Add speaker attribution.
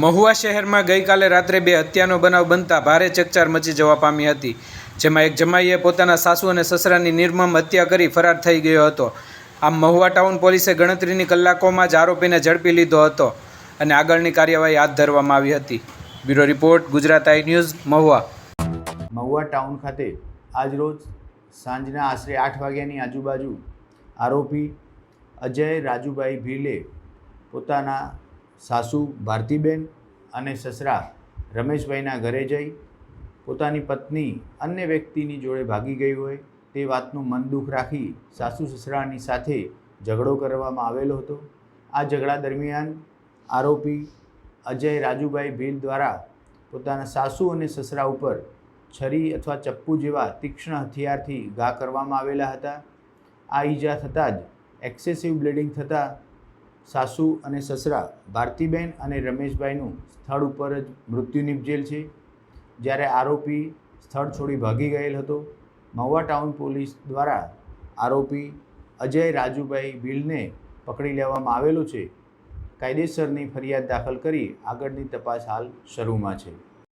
Speaker 1: મહુવા શહેરમાં ગઈકાલે રાત્રે બે હત્યાનો બનાવ બનતા ભારે ચકચાર મચી જવા પામી હતી, જેમાં એક જમાઈએ પોતાના સાસુ અને સસરાની નિર્મમ હત્યા કરી ફરાર થઈ ગયો હતો. આમ મહુવા ટાઉન પોલીસે ગણતરીની કલાકોમાં જ આરોપીને ઝડપી લીધો હતો અને આગળની કાર્યવાહી હાથ ધરવામાં આવી હતી. Bureau report, Gujarat I news, Mahuva.
Speaker 2: Mahuva town ખાતે આજરોજ સાંજના આશરે આઠ વાગ્યાની આજુબાજુ આરોપી અજય રાજુભાઈ ભીલે પોતાના સાસુ ભારતીબેન અને સસરા રમેશભાઈના ઘરે જઈ પોતાની પત્ની અન્ય વ્યક્તિની જોડે ભાગી ગઈ હોય તે વાતનું મન દુઃખ રાખી સાસુ સસરાની સાથે ઝઘડો કરવામાં આવેલો હતો. આ ઝઘડા દરમિયાન આરોપી અજય રાજુભાઈ ભીલ દ્વારા પોતાના સાસુ અને સસરા ઉપર છરી અથવા ચપ્પુ જેવા તીક્ષ્ણ હથિયારથી ઘા કરવામાં આવેલા હતા. આ ઈજા થતાં જ એક્સેસિવ બ્લીડિંગ થતાં સાસુ અને સસરા, ભારતીબેન અને રમેશભાઈનું સ્થળ ઉપર જ મૃત્યુ નિપજેલ છે. જ્યારે આરોપી સ્થળ છોડી ભાગી ગયેલ હતો, મહુવા ટાઉન પોલીસ દ્વારા આરોપી અજય રાજુભાઈ ભીલને પકડી લેવામાં આવેલો છે. કાયદેસરની ફરિયાદ દાખલ કરી આગળની તપાસ હાલ શરૂમાં છે.